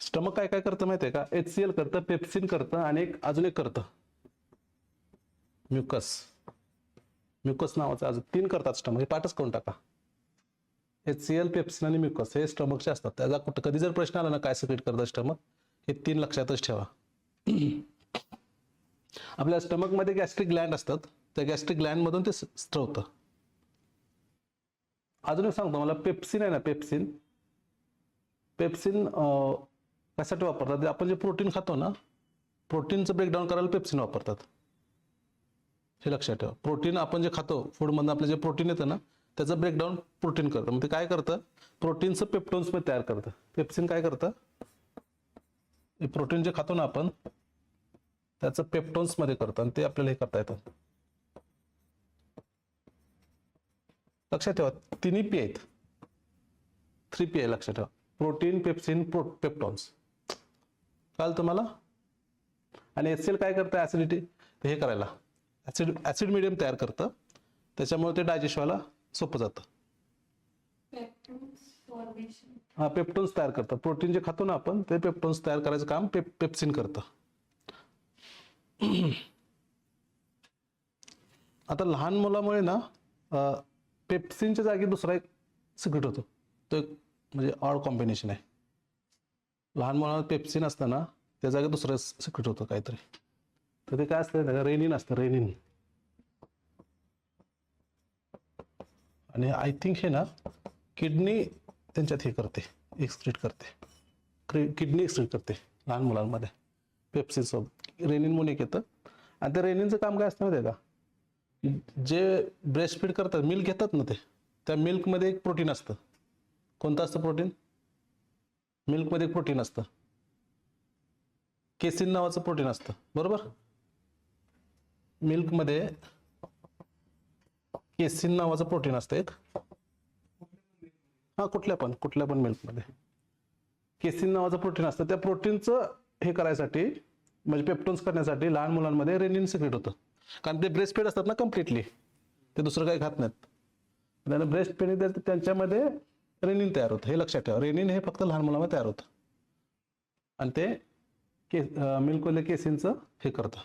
Stomach काय काय करतं माहितीये का? एच सी एल करतं पेप्सिन करतं आणि एक अजून एक करतं. म्युकस म्युकस नावाचं अजून तीन करतात स्टमक हे पाठच करून टाका. एच सी एल पेप्सिन आणि म्युकस हे स्टमकचे असतात. त्याचा कुठं कधी जर प्रश्न आला ना काय सिक्रेट करतं स्टमक हे तीन लक्षातच ठेवा. आपल्या स्टमकमध्ये गॅस्ट्रिक ग्लँड असतात. त्या गॅस्ट्रिक ग्लँडमधून ते स्त्रवतं अजून एक सांगतो मला पेप्सिन आहे ना पेप्सिन पेप्सिन कशासाठी वापरतात? आपण जे प्रोटीन खातो ना प्रोटीनचं ब्रेकडाऊन करायला पेप्सिन वापरतात. हे लक्षात ठेवा. प्रोटीन आपण जे खातो फूडमधनं आपलं जे प्रोटीन येतं ना त्याचं ब्रेकडाऊन प्रोटीन करतं. मग ते काय करतं? प्रोटीनचं पेप्टोन्समध्ये तयार करतं. पेप्सिन काय करतं? हे प्रोटीन जे खातो ना आपण त्याचं पेप्टोन्समध्ये करतं आणि ते आपल्याला हे करता येतं. लक्षात ठेवा. तिन्ही पी आहेत. थ्री पी आहे लक्षात ठेवा. प्रोटीन पेप्सिन प्रो पेप्टॉन्स काल तुम्हाला? आणि एच काय करतं? ॲसिडिटी हे करायला. ॲसिड ॲसिड मिडियम तयार करतं. त्याच्यामुळे ते डायजेस्ट व्हायला सोपं जातं. हा पेप्टोन्स तयार करतं. प्रोटीन जे खातो ना आपण ते पेप्टोन्स तयार करायचं काम पेप पेप्सिन करतं. आता लहान मुलामुळे ना पेप्सिनच्या जागी दुसरा एक सिक्रेट होतो. तो एक म्हणजे ऑड कॉम्बिनेशन आहे. लहान मुलांना पेप्सिन असतं ना त्या जागा दुसरं सिक्रेट होतं काहीतरी. तर ते काय असतं रेनिन असतं रेनिन आणि आय थिंक हे ना किडनी त्यांच्यात हे करते एक्सक्रीट करते. किडनी एक्सक्रीट करते लहान मुलांमध्ये. पेप्सिन सोबत रेनिन म्हणून एक येतं. आणि त्या रेनिनचं काम काय असतं माहिती का? जे ब्रेस्ट फीड करतात मिल्क घेतात ना ते त्या मिल्कमध्ये एक प्रोटीन असतं. कोणतं असतं प्रोटीन मिल्कमध्ये एक प्रोटीन असतं. केसिन नावाचं प्रोटीन असतं. बरोबर? मिल्कमध्ये केसिन नावाचं प्रोटीन असतं एक. हा कुठल्या पण कुठल्या पण मिल्कमध्ये. केसिन नावाचं प्रोटीन असतं. त्या प्रोटीनचं हे करायसाठी म्हणजे पेप्टोन्स करण्यासाठी लहान मुलांमध्ये रेनिन सिक्रेट होतं. कारण ते ब्रेस्ट पेड असतात ना कम्प्लिटली. ते दुसरं काही खात नाहीत. ब्रेस्ट फीड त्यांच्यामध्ये रेनिन तयार होतं हे लक्षात ठेवा. रेनिन हे फक्त लहान मुलांमध्ये तयार होतं. आणि ते के मिल्कोले केसिनचं हे करतं.